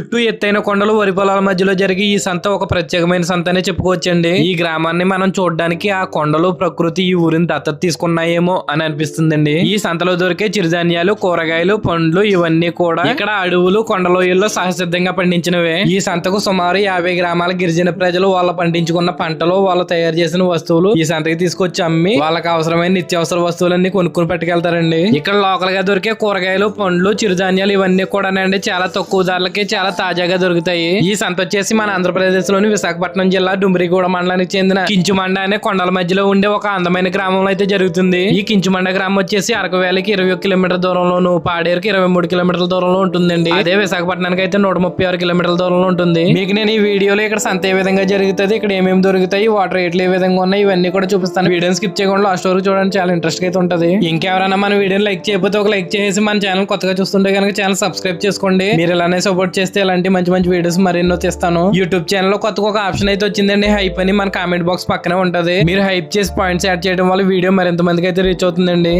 చుట్టూ ఎత్తైన కొండలు వరి పొలాల మధ్యలో జరిగి ఈ సంత ఒక ప్రత్యేకమైన సంత అనే చెప్పుకోవచ్చండి. ఈ గ్రామాన్ని మనం చూడడానికి ఆ కొండలు ప్రకృతి ఈ ఊరిని దత్తత తీసుకున్నాయేమో అని అనిపిస్తుందండి. ఈ సంతలో దొరికే చిరుధాన్యాలు కూరగాయలు పండ్లు ఇవన్నీ కూడా ఇక్కడ అడవులు కొండలోయల్లో సహసిద్ధంగా పండించినవే. ఈ సంతకు సుమారు యాభై గ్రామాల గిరిజన ప్రజలు వాళ్ళ పండించుకున్న పంటలు వాళ్ళు తయారు చేసిన వస్తువులు ఈ సంతకి తీసుకొచ్చి అమ్మి వాళ్ళకి అవసరమైన నిత్యావసర వస్తువులన్నీ కొనుక్కుని పట్టుకెళ్తారండి ఇక్కడ లోకల్గా దొరికే కూరగాయలు పండ్లు చిరుధాన్యాలు ఇవన్నీ కూడా చాలా తక్కువ ధరలకి చాలా తాజాగా దొరుకుతాయి. ఈ సంత వచ్చేసి మన ఆంధ్రప్రదేశ్లోని విశాఖపట్నం జిల్లా డుమ్రిగూడ మండలానికి చెందిన కించుమండ అనే కొండల మధ్యలో ఉండే ఒక అందమైన గ్రామంలో అయితే జరుగుతుంది. ఈ కించుమండ గ్రామం వచ్చేసి అరకు వేలకి ఇరవై ఒక కిలోమీటర్ దూరంలోను పాడేరుకి ఇరవై మూడు కిలోమీటర్ల దూరంలో ఉంటుందండి. అదే విశాఖపట్నానికి అయితే నూట ముప్పై ఆరు కిలోమీటర్ల దూరంలో ఉంటుంది. మీకు నేను ఈ వీడియోలో ఇక్కడ సంత ఏ విధంగా జరుగుతుంది ఇక్కడ ఏమేమి దొరుకుతాయి వాటర్ రేట్లు ఏ విధంగా ఉన్నాయి ఇవన్నీ కూడా చూపిస్తాను. వీడియోని స్కిప్ చేయకుండా లాస్ట్ వరకు చూడడానికి చాలా ఇంట్రెస్ట్ అయితే ఉంటుంది. ఇంకెవరైనా మన వీడియోని లైక్ చేయకపోతే ఒక లైక్ చేసి మన ఛానల్ కొత్తగా చూస్తుంటే కనుక ఛానల్ సబ్స్క్రైబ్ చేసుకోండి. మీరు ఇలానే సపోర్ట్ చేస్తే ఇలాంటి మంచి మంచి వీడియోస్ మరెన్నో తెస్తాను. యూట్యూబ్ ఛానల్లో కొత్తగా ఒక ఆప్షన్ అయితే వచ్చిందండి. హైప్ అని మన కామెంట్ బాక్స్ పక్కనే ఉంటది. మీరు హైప్ చేసి పాయింట్స్ యాడ్ చేయడం వల్ల వీడియో మరింత మందికి అయితే రీచ్ అవుతుందండి.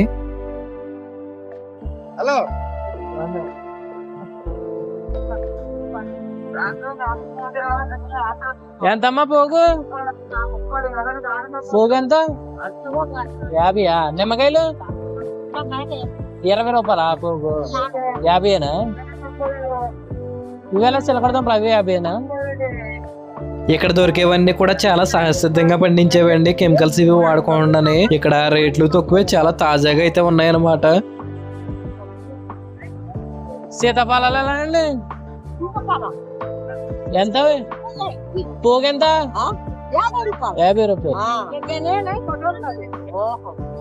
హలో ఎంతమ్మా పోగు? పోగు ఎంత యాభైయా? నిమ్మకాయలు? ఇరవై రూపాయలా పోగు? యాభైనా ఇవేళ చిలకడదాం అవి యాభైనా? ఇక్కడ దొరికేవన్నీ కూడా చాలా సహసిద్ధంగా పండించేవండి. కెమికల్స్ ఇవి వాడకుండానే ఇక్కడ రేట్లు తక్కువే చాలా తాజాగా అయితే ఉన్నాయన్నమాట. సీతాఫలాలు ఎలా అండి ఎంత? పోగెంత యాభై రూపాయలు.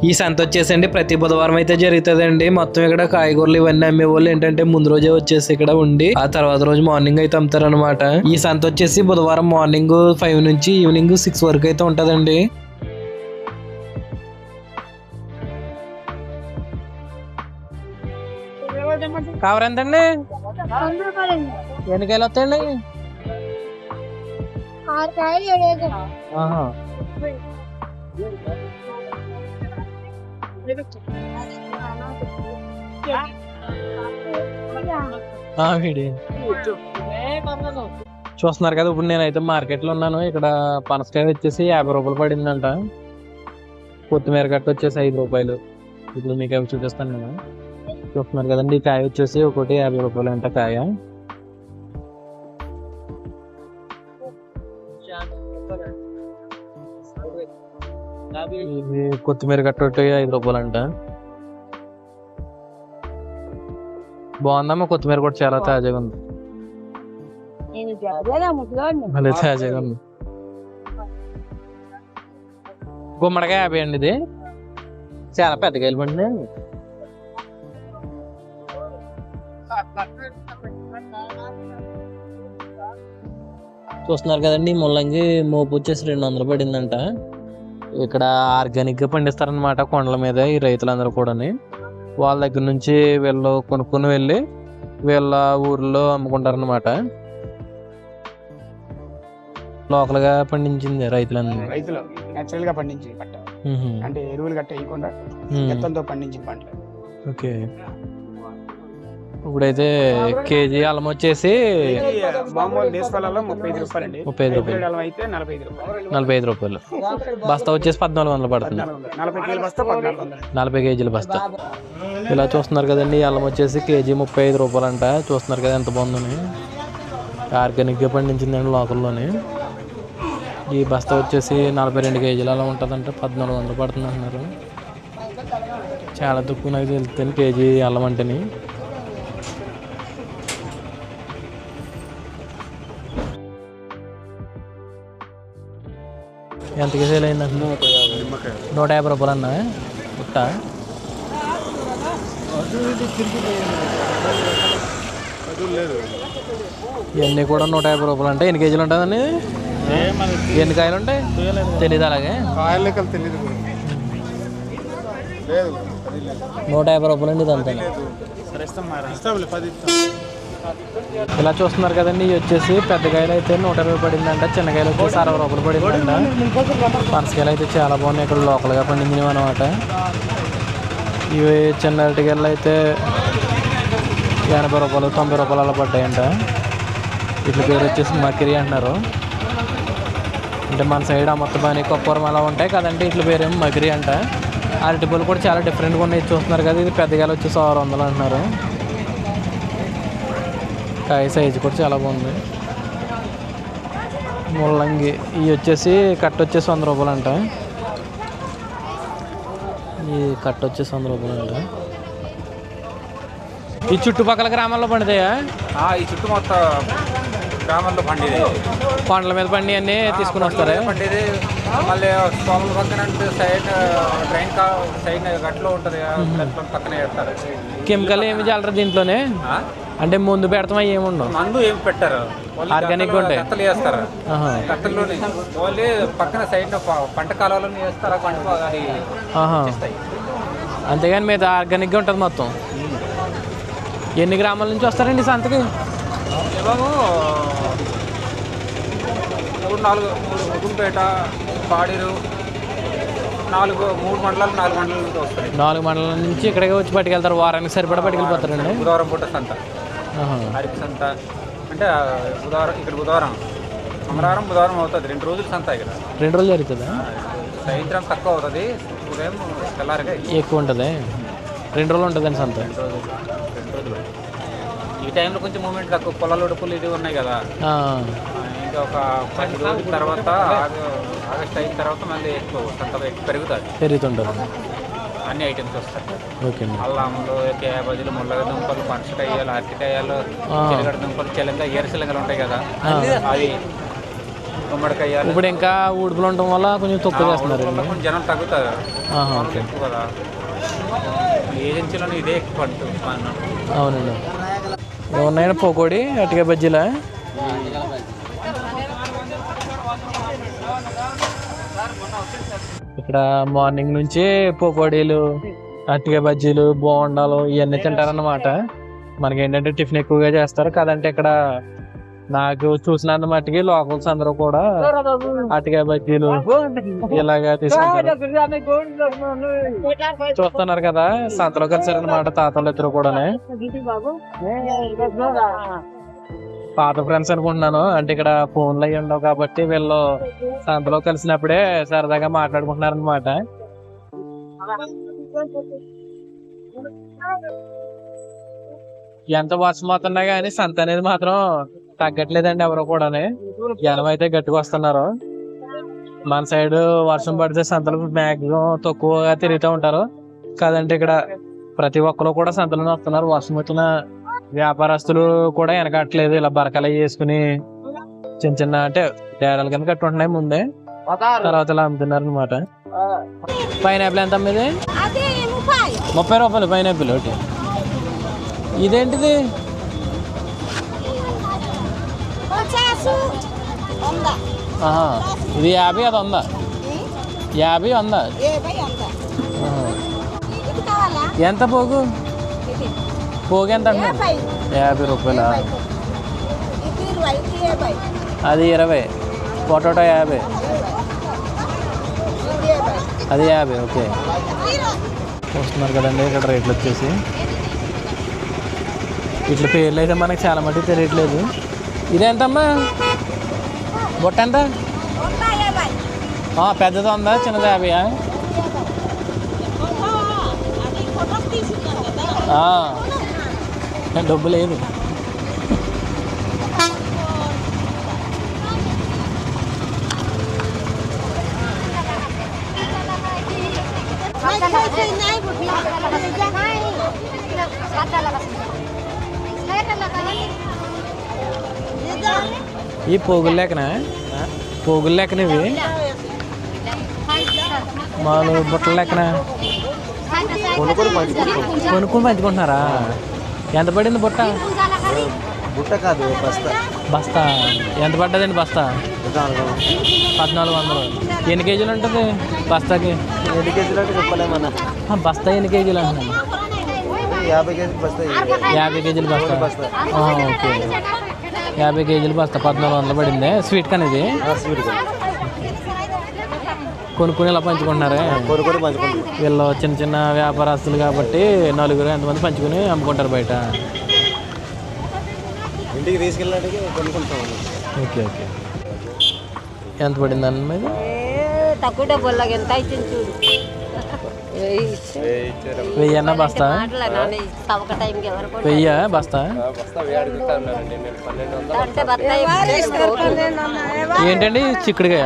ఈ సంత వచ్చేసండి ప్రతి బుధవారం అయితే జరుగుతుందండి. మొత్తం ఇక్కడ కాయగూరలు ఇవన్నీ అమ్మే వాళ్ళు ఏంటంటే ముందు రోజే వచ్చేసి ఇక్కడ ఉండి ఆ తర్వాత రోజు మార్నింగ్ అయితే అమ్ముతారు అనమాట ఈ సంత వచ్చేసి బుధవారం మార్నింగ్ ఫైవ్ నుంచి ఈవినింగ్ సిక్స్ వరకు అయితే ఉంటదండి. కవర్ ఎంతండి ఎన్ని కాయలు వస్తాయండి ఆహా. చూస్తున్నారు కదా ఇప్పుడు నేనైతే మార్కెట్లో ఉన్నాను. ఇక్కడ పనసకాయ వచ్చేసి యాభై రూపాయలు పడిందంట. కొత్తిమీర కట్ట వచ్చేసి ఐదు రూపాయలు. ఇప్పుడు మీకు అవి చూపిస్తాను నేను. చూస్తున్నారు కదండి కాయ వచ్చేసి ఒకటి యాభై రూపాయలు అంట కాయ. ఇది కొత్తిమీర కట్ట ఒకటి ఐదు రూపాయలు అంట బాగుందమ్మా కొత్తిమీర కూడా చాలా తాజాగా ఉంది. భలే తాజాగా ఉంది. గుమ్మడికాయ యాభై అండి ఇది. చాలా పెద్ద కాయలు పండి చూస్తున్నారు కదండి ముల్లంగి మోపు వచ్చేసి రెండు వందలు పడిందంట. ఇక్కడ ఆర్గానిక్గా పండిస్తారనమాట కొండల మీద ఈ రైతులందరూ కూడాని. వాళ్ళ దగ్గర నుంచి వీళ్ళు కొనుక్కొని వెళ్ళి వీళ్ళ ఊర్లో అమ్ముకుంటారనమాట లోకల్గా పండించింది రైతులందరూ. రైతులు నేచురల్గా పండించి పంట. అంటే ఎరువులు గట్ట వేయకుండా పండించిన పంట ఓకే. ఇప్పుడైతే కేజీ అల్లం వచ్చేసి మామూలు దేశపాలలో ముప్పై ఐదు రూపాయలు అండి ముప్పై ఐదు రూపాయలు. అల్లం అయితే నలభై ఐదు రూపాయలు. నలభై ఐదు రూపాయలు. బస్తా వచ్చేసి పద్నాలుగు వందలు పడుతుంది. నలభై కేజీలు బస్తా పద్నాలుగు వందలు. నలభై కేజీల బస్తా. ఇలా చూస్తున్నారు కదండి అల్లం వచ్చేసి కేజీ ముప్పై ఐదు రూపాయలు అంట చూస్తున్నారు కదా ఎంత బాగుందని. ఆర్గానిక్గా పండించిందండి లోకల్లోని. ఈ బస్తా వచ్చేసి నలభై రెండు కేజీలు అలా ఉంటుందంటే. పద్నాలుగు వందలు పడుతుంది అంటున్నారు. చాలా తక్కువ నాకు తెలుస్తుంది కేజీ అల్లం అంటేని. ఎంతకి సేల్ అయిందంటే నూట యాభై రూపాయలు అన్నా? పుట్ట? ఇవన్నీ కూడా నూట యాభై రూపాయలు అంటే ఎన్ని కేజీలు ఉంటుందండి ఎన్ని కాయలు ఉంటాయి? అలాగే? తెలియదు లేదు. నూట యాభై రూపాయలు అండి మరి? పది ఇలా చూస్తున్నారు కదండి ఇవి వచ్చేసి పెద్ద కాయలు అయితే నూట ఇరవై పడిందంట చిన్న కాయలు వచ్చేసి అరవై రూపాయలు పడిందంట. పనసకాయలు అయితే చాలా బాగున్నాయి ఇక్కడ లోకల్గా పండించినవి అనమాట ఇవి చిన్న అరటికాయలు అయితే ఎనభై రూపాయలు తొంభై రూపాయలు అలా పడ్డాయంట. వీటి పేరు వచ్చేసి మకిరి అంటున్నారు. అంటే మన సైడ్ అమర్తబాని కొప్పరం అలా ఉంటాయి కదంటే పేరు పేరేమో మకిరి అంట. అరటిపూలు కూడా చాలా డిఫరెంట్గా ఉన్నాయి చూస్తున్నారు కదా ఇది పెద్దగాయలు వచ్చేసి ఆరు వందలు అంటున్నారు. కాయ సైజు కూడా చాలా బాగుంది. ముల్లంగి ఇవి వచ్చేసి కట్ట వచ్చేసి వంద రూపాయలు అంట. ఈ కట్ట వచ్చేసి వంద రూపాయలు అంట. ఈ చుట్టుపక్కల గ్రామాల్లో పండుతాయా? ఈ చుట్టూ మొత్తం గ్రామాల్లో పండిది. కొండల మీద పండి అన్నీ తీసుకుని వస్తారా? పండిది. మళ్ళీ సోమల పక్కన సైడ్ ట్రైన్ కా సైడ్ గట్లో ఉంటుంది పక్కనే వేస్తారు కెమికల్ ఏమి చల్లరు దీంట్లోనే? అంటే ముందు పెడతామా ఏముండవు మందు ఏం పెట్టారు. గత్తలు- ఉంటాయి. గత్తలు వేస్తారు. గట్టల్లోనే ఓన్లీ పక్కన సైడ్ పంట కాలంలో వేస్తారు పంట అది అంతేగాని మీద ఆర్గానిక్గా ఉంటుంది మొత్తం. ఎన్ని గ్రామాల నుంచి వస్తారండి సంతకి? ఇవాగ మూడు నాలుగు మూడు ముగుంపేట పాడేరు నాలుగు మూడు మండలాలు నాలుగు మండలాల నుంచి వస్తాయి. నాలుగు మండలాల నుంచి ఇక్కడికి వచ్చి పట్టుకెళ్తారు వారానికి సరిపడా పట్టుకెళ్ళిపోతారండి? బుధవారం పూట సంత. హరికి సంత. అంటే బుధవారం ఇక్కడ బుధవారం మంగళవారం బుధవారం అవుతుంది. రెండు రోజులు సంత ఇక్కడ. రెండు రోజులు జరుగుతుందా? సాయంత్రం తక్కువ అవుతుంది. ఉదయం తెల్లారిగా ఎక్కువ ఉంటుంది. రెండు రోజులు ఉంటుందండి సంత. రెండు రోజులు రెండు రోజులు. ఈ టైంలో కొంచెం మూమెంట్ తక్కువ. పొలాలు ఉడుపులు ఇది ఉన్నాయి కదా. ఇంకా ఒక పది రోజుల తర్వాత ఆగ- ఆగస్ట్ అయిన తర్వాత మళ్ళీ ఎక్కువ సంత పెరుగుతుంది. పెరుగుతుంటుంది. అన్ని ఐటమ్స్ వస్తాయి. అల్లంలో క్యాబేజీలు ముల్లగ దుంపలు పనసకాయలు అరటికాయలు. చిలగడ దుంపలు చిలంగా ఏరసిలంగలు ఉంటాయి కదా. అవి గుమ్మడికాయలు ఇప్పుడు ఇంకా ఊడుపులు ఉండటం వల్ల కొంచెం తక్కువ చేస్తున్నారు కొంచెం జనం తగ్గుతారు. ఎక్కువ కదా. ఏజెన్సీలోనే ఇదే ఎక్కువ అవునండి. ఏమున్నాయండి పోకోడి అటుగా బజ్జీలా? ఇక్కడ మార్నింగ్ నుంచి పోకోడీలు అట్టిగా బజ్జీలు బోండాలు ఇవన్నీ తింటారన్నమాట. మనకి ఏంటంటే టిఫిన్ ఎక్కువగా చేస్తారు కాదంటే ఇక్కడ నాకు చూసినంత మట్టికి లోకల్స్ అందరూ కూడా అటుగా బజ్జీలు ఇలాగా తీసుకుంటారు. చూస్తున్నారు కదా సంతలో కలిసారన్నమాట తాతలు ఇద్దరు కూడానే. పాత ఫ్రెండ్స్ అనుకుంటున్నాను అంటే ఇక్కడ ఫోన్లు అయ్యి ఉండవు కాబట్టి వీళ్ళు సంతలో కలిసినప్పుడే సరదాగా మాట్లాడుకుంటున్నారు అనమాట ఎంత వర్షం అవుతున్నా కానీ సంత అనేది మాత్రం తగ్గట్లేదండి ఎవరు కూడానే. జనం అయితే గట్టిగా వస్తున్నారు. మన సైడ్ వర్షం పడితే సంతలు మ్యాక్సిమం తక్కువగా తిరుగుతూ ఉంటారు. కాదంటే ఇక్కడ ప్రతి ఒక్కరు కూడా సంతలోనే వస్తున్నారు. వర్షం వచ్చిన వ్యాపారస్తులు కూడా వెనకట్లేదు. ఇలా బరకలు అవి వేసుకుని చిన్న చిన్న అంటే డేరాల కింద కట్టుకుంటున్నాయి ముందే. తర్వాత ఇలా అమ్ముతున్నారు అనమాట పైనాపిల్ ఎంత అమ్మేది? ముప్పై. రూపాయలు పైనాపిల్ ఒకటి ఇదేంటిది పచాసు వంద ఆహా. ఇది యాభై అది వందా? యాభై వందా? ఎంత పోగు పోగు ఎంత అంటున్నారు యాభై. రూపాయల? అది ఇరవై. పొటాటో యాభై. అది యాభై ఓకే. చూస్తున్నారు కదండి ఇక్కడ రేట్లు వచ్చేసి. ఇట్ల పేర్లు అయితే మనకు చాలా మటుకు తెలియట్లేదు. ఇదేంటమ్మా? బుట్ట ఎంత పెద్దది ఉందా? చిన్నది యాభై అది ఫోటోస్ తీసుకున్నాను కదా డబ్బు లేదు ఈ పోగులు లేకనా పోగులు లేకన ఇవి మాలు బుట్టలు లేకనా కొనుక్కొని పంచుకుంటున్నారా? ఎంత పడింది బుట్ట? బుట్ట కాదు బస్తా. బస్తా. ఎంత పడ్డదండి బస్తా? పద్నాలుగు వందలు. ఎన్ని కేజీలు ఉంటుంది బస్తాకి? ఎన్ని కేజీలు అంటే చెప్పలేమన్నా బస్తా ఎన్ని కేజీలు అంటున్నాను? యాభై కేజీలు బస్తా. యాభై కేజీలు బస్తా. ఓకే. యాభై కేజీలు బస్తా పద్నాలుగు వందలు పడింది. స్వీట్ కానీ ఇది. కొనుక్కొని ఇలా పంచుకుంటున్నారే? కొనుక్కొని పంచుకుంటాం వీళ్ళు చిన్న చిన్న వ్యాపారస్తులు కాబట్టి నలుగురు ఎంతమంది పంచుకొని అమ్ముకుంటారు బయట. ఇంటికి తీసుకెళ్ళడానికి కొనుక్కుంటాం. Okay okay. ఎంత పడింది అన్న మీద? తక్కువ డబ్బులకి ఎంత చూడు. వెయ్యి అన్న బస్తా? వెయ్యా బస్తా? ఏంటండి? చిక్కుడుకాయ?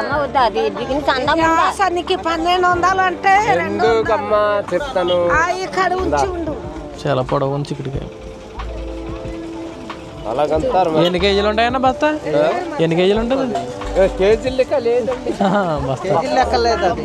అమ్మ వద్దా అది దిగిన చందం ఉందా నీకు పన్నెండు వందలు అంటే ఎందుకమ్మా చెప్తాను? ఇక్కడ ఉంచి ఉండు. చాలా పొడవు అలాగంటారు ఎన్ని కేజీలు ఉంటాయన్న బస్తా? ఎన్ని కేజీలు ఉంటుంది కేజీలు లెక్క లేదండి. ఆహా, బస్తా. లెక్కలేదు అది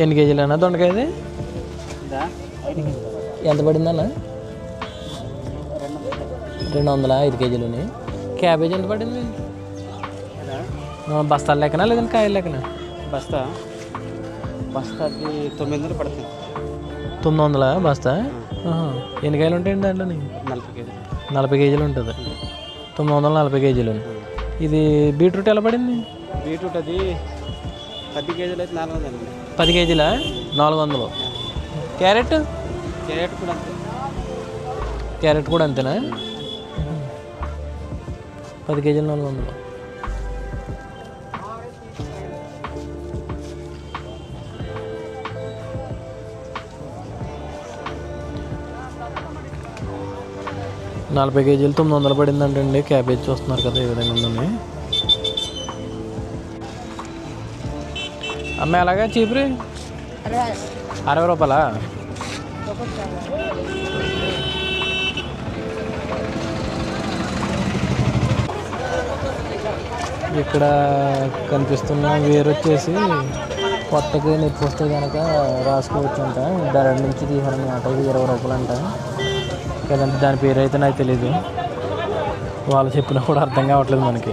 ఎన్ని కేజీలు అన్న దొండకాయది ఎంత పడిందన్న రెండు వందల? ఐదు కేజీలుని. క్యాబేజ్ ఎంత పడింది? బస్తాల లెక్కనా లేదంటే కాయల లెక్కనా? బస్తా. బస్తాకి తొమ్మిది వందలు పడుతుంది. తొమ్మిది వందల బస్తా. ఎన్ని కాయలు ఉంటాయండి దాంట్లో నలభై కేజీలు. నలభై కేజీలు ఉంటుంది. తొమ్మిది వందల నలభై కేజీలు ఇది బీట్రూట్ ఎలా పడింది? బీట్రూట్ అది పది కేజీలు అయితే నాలుగు వందలు పది కేజీలా? నాలుగు వందలు క్యారెట్? క్యారెట్ కూడా అంతే. క్యారెట్ కూడా అంతేనా? పది కేజీలు నాలుగు వందలు నలభై కేజీలు తొమ్మిది వందలు పడిందంటండి. క్యాబేజ్ చూస్తున్నారు కదా ఏ విధంగా ఉందని. అమ్మ ఎలాగా చీపురి? అరవై రూపాయలా? ఇక్కడ కనిపిస్తున్న వేరు వచ్చేసి కొత్తగా నొప్పి వస్తే కనుక రాసుకోవచ్చు అంట ధర నుంచి తీసారనమాట ఇది ఇరవై రూపాయలు అంట కదంటే దాని పేరు అయితే నాకు తెలీదు. వాళ్ళు చెప్పినా కూడా అర్థం కావట్లేదు మనకి.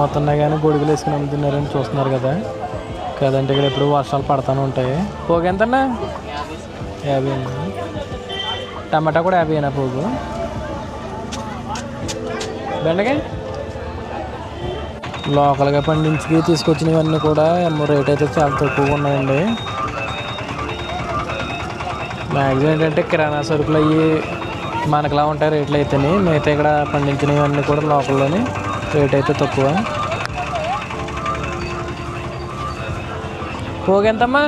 అమ్ముతున్నా కానీ గొడుగులు వేసుకుని అమ్ముతున్నారని చూస్తున్నారు కదా. కదంటే ఇక్కడ ఎప్పుడు వర్షాలు పడతానే ఉంటాయి. పోగు ఎంతన్నా? యాభై అండి టమాటా కూడా యాభై అయినా పోగు. బెండకాయ? లోకల్గా పండించి తీసుకొచ్చినవన్నీ కూడా ఏమో రేట్ అయితే చాలా తక్కువగా ఉన్నాయండి. మ్యాక్సిమం ఏంటంటే కిరాణా సరుకులు అవి మనకులా ఉంటాయి రేట్లు అయితేనే మిగతా ఇక్కడ పండించినవన్నీ కూడా లోకల్లోనే. రేట్ అయితే తక్కువ. పోగెంతమ్మా?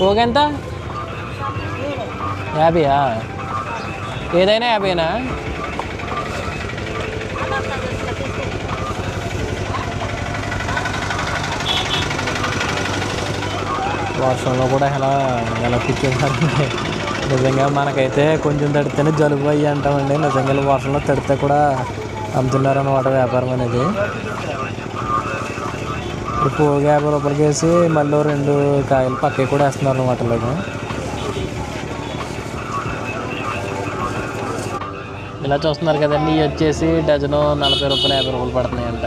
పోగెంత? యాభైయా? ఏదైనా యాభైనా? వర్షంలో కూడా ఎలా ఎలా కూర్చోవాలంటే నిజంగా మనకైతే కొంచెం తడితేనే జలుబు అయ్యి అంటామండి. నిజంగా వర్షంలో తడితే కూడా అమ్ముతున్నారు అన్నమాట వ్యాపారం అనేది. ఇప్పుడు పోగు యాభై రూపాయలకి వేసి మళ్ళీ రెండు కాయలు పక్కకి కూడా వేస్తున్నారు అనమాట ఇలాగా ఇలా చూస్తున్నారు కదండి ఇవి వచ్చేసి డజను నలభై రూపాయలు యాభై రూపాయలు పడుతున్నాయంట.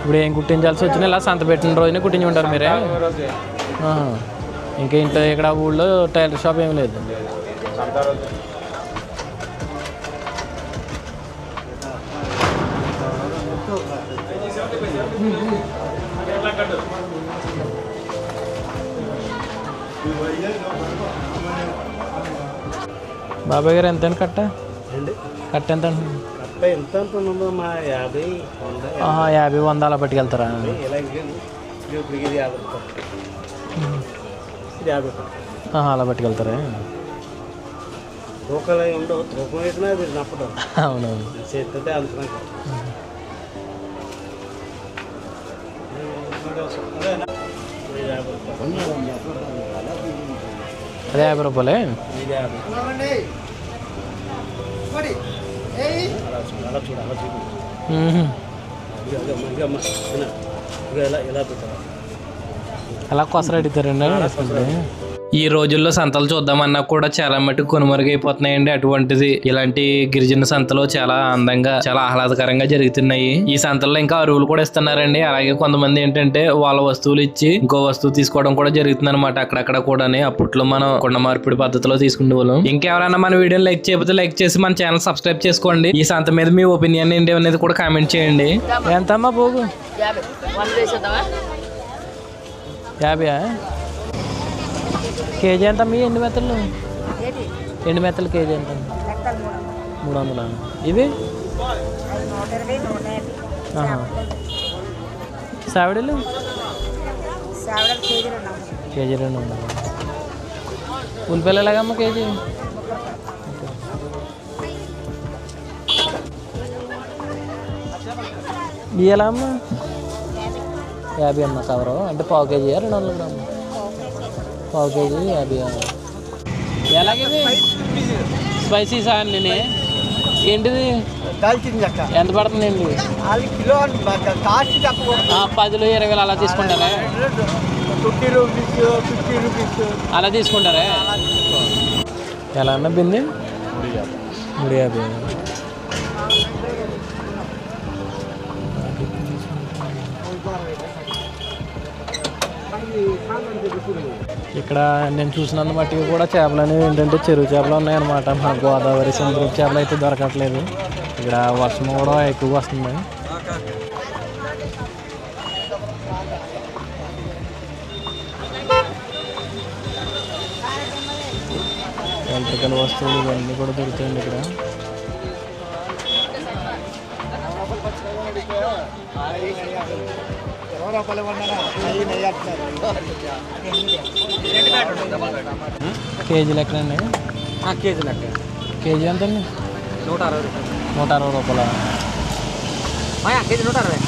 ఇప్పుడు ఏం కుట్టించాల్సి వచ్చినా ఇలా సంత పెట్టిన రోజునే కుట్టించి ఉంటారు మీరే. ఇంకా ఇంట్లో ఇక్కడ ఊళ్ళో టైలర్ షాప్ ఏం లేదు. బాబాయ్ గారు ఎంత కట్ట? కట్ట ఎంత కట్ట ఎంత అంత ఉందో మా యాభై వంద యాభై. వంద అలా పట్టుకెళ్తారా? ఇప్పుడు ఇది యాభై ఇది యాభై అలా పట్టుకెళ్తారా? తూకాలు అవి ఉండవు. తూకం వేసినా అది నప్పడం అవునవును. చేస్తే అదే యాభై రూపాయలే? యాభై. అలా చూడు. అలా అమ్మ, ఇలా ఇలా పెట్టాలి అలా కొసరు అడుగుతారండి ఈ రోజుల్లో సంతలు చూద్దామన్నా కూడా చాలా మటుకు కొనుమరుగైపోతున్నాయండి. అటువంటిది ఇలాంటి గిరిజన సంతలు చాలా అందంగా చాలా ఆహ్లాదకరంగా జరుగుతున్నాయి. ఈ సంతల్లో ఇంకా అరువులు కూడా ఇస్తున్నారండి. అలాగే కొంతమంది ఏంటంటే వాళ్ళ వస్తువులు ఇచ్చి ఇంకో వస్తువు తీసుకోవడం కూడా జరుగుతుంది అనమాట అక్కడక్కడ కూడా అప్పట్లో మనం కొండ మార్పిడి పద్ధతిలో తీసుకునే వాళ్ళం. ఇంకెవరైనా మన వీడియోని లైక్ చేయకపోతే లైక్ చేసి మన ఛానల్ సబ్స్క్రైబ్ చేసుకోండి. ఈ సంత మీద మీ ఒపీనియన్ ఏంటి అనేది కూడా కామెంట్ చేయండి. ఎంతమ్మా పోగు? యాభై. కేజీ ఎంత మీ ఎండు మెత్తలు? ఎండు మెత్తలు కేజీ ఎంత? మూడు వందల. ఇవి. సావిడలు? కేజీ రెండు వందలు. ఉల్లిపాయలు ఎలాగమ్మా కేజీ? ఇవి ఎలా అమ్మా యాభై అన్న కవరు. అంటే పావు కేజీ రెండు వందల గ్రాములు పావు కేజీ యాభై ఎలాగేది? స్పైసీ సార్ నేను. ఏంటిది? ఎంత పడుతుందండి? అది పదిలో ఇరవై వేలు అలా తీసుకుంటారా? Fifty rupees fifty rupees. అలా తీసుకుంటారా? ఎలా అన్న బింది? మూడు యాభై. ఇక్కడ నేను చూసినంత మట్టికి కూడా చేపలు అనేవి ఏంటంటే చెరువు చేపలు ఉన్నాయన్నమాట. మన గోదావరి సముద్రం చేపలు అయితే దొరకట్లేదు. ఇక్కడ వర్షం కూడా ఎక్కువ వస్తుంది. ఎలక్ట్రికల్ వస్తువులు ఇవన్నీ కూడా దొరుకుతాయండి ఇక్కడ. కేజీ లెక్కనండి కేజీ లెక్క. కేజీ ఎంత అండి? నూట అరవై రూపాయలు. నూట అరవై రూపాయల? కేజీ నూట అరవై.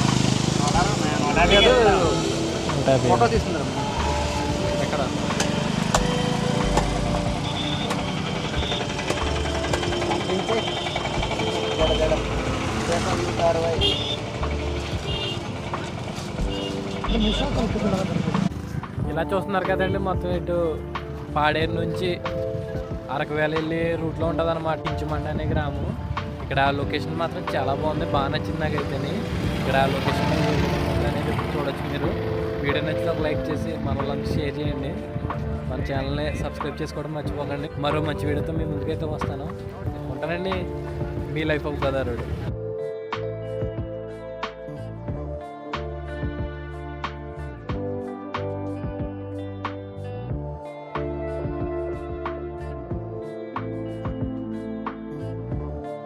నూట యాభై. ఫోటో తీసుకున్నారు చూస్తున్నారు కదండి మొత్తం ఇటు పాడేరు నుంచి అరకు వెళ్ళి రూట్లో ఉంటుంది అనమాట ఇంచుమండి అనే గ్రామం. ఇక్కడ లొకేషన్ మాత్రం చాలా బాగుంది బాగా నచ్చింది నాకైతే ఇక్కడ లొకేషన్ అనేది చూడొచ్చు మీరు. వీడియో నచ్చితే ఒక లైక్ చేసి మన వాళ్ళకి షేర్ చేయండి. మన ఛానల్ని సబ్స్క్రైబ్ చేసుకోవడం మర్చిపోకండి. మరో మంచి వీడియోతో మీ ముందుకైతే వస్తాను. ఉంటానండి. మీ లైఫ్ ఆఫ్ గదారుడు